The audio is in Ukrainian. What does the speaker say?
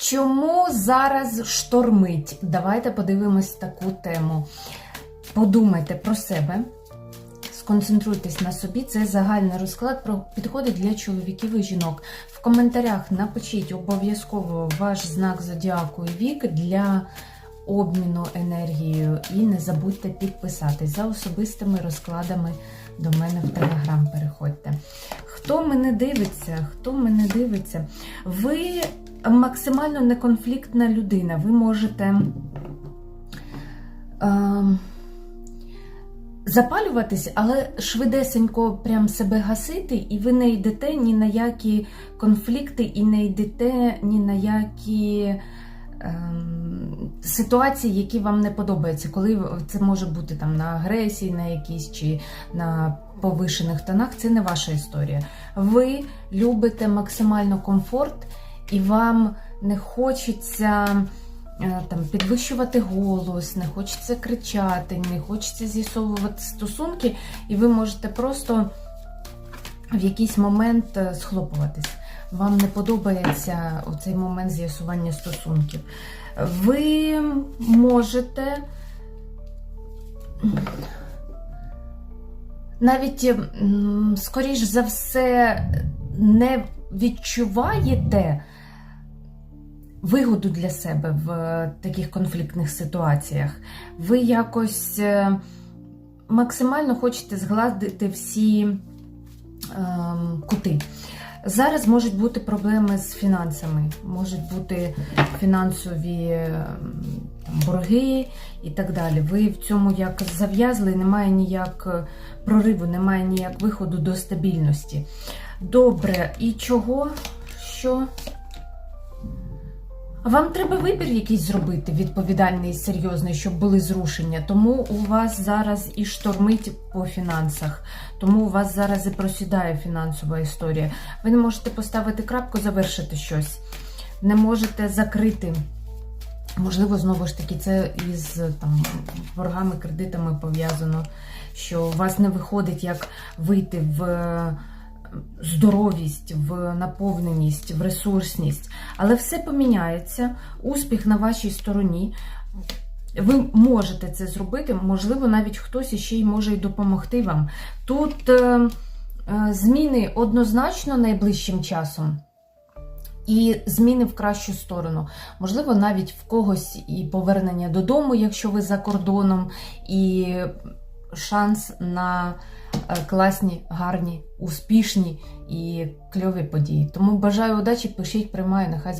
Чому зараз штормить? Давайте подивимось таку тему. Подумайте про себе, сконцентруйтесь на собі. Це загальний розклад про підходить для чоловіків і жінок. В коментарях напишіть обов'язково ваш знак зодіаку і вік для обміну енергією. І не забудьте підписатись за особистими розкладами до мене в Телеграм. Переходьте. Хто мене дивиться? Хто мене дивиться? Ви максимально неконфліктна людина. Ви можете. Е, Запалюватись, але швидесенько прям себе гасити, і ви не йдете ні на які конфлікти, і не йдете ні на які ситуації, які вам не подобаються. Коли це може бути там на агресії, на якійсь чи на повишених тонах, це не ваша історія. Ви любите максимально комфорт, і вам не хочеться е, там підвищувати голос, не хочеться кричати, не хочеться з'ясовувати стосунки, і ви можете просто в якийсь момент е, схлопуватись. Вам не подобається цей момент з'ясування стосунків. Ви можете навіть, скоріш за все, не відчуваєте вигоду для себе в е, таких конфліктних ситуаціях. Ви якось е, максимально хочете згладити всі ем, кути. Зараз можуть бути проблеми з фінансами, можуть бути фінансові ем, там, борги і так далі. Ви в цьому як зав'язли, немає ніяк е, прориву, немає ніяк виходу до стабільності. Добре, і чого? Що? Вам треба вибір якийсь зробити, відповідальний серйозний, щоб були зрушення. Тому у вас зараз і штормить по фінансах, тому у вас зараз і просідає фінансова історія. Ви не можете поставити крапку, завершити щось, не можете закрити. Можливо, знову ж таки, це із там боргами, кредитами пов'язано, що у вас не виходить як вийти в здоровість, в наповненість, в ресурсність. Але все поміняється, успіх на вашій стороні. Ви можете це зробити, можливо, навіть хтось іще й може й допомогти вам. Тут е, е, зміни однозначно найближчим часом. І зміни в кращу сторону. Можливо, навіть в когось і повернення додому, якщо ви за кордоном, і шанс на класні, гарні, успішні і кльові події. Тому бажаю удачі, пишіть, приймаю, нехай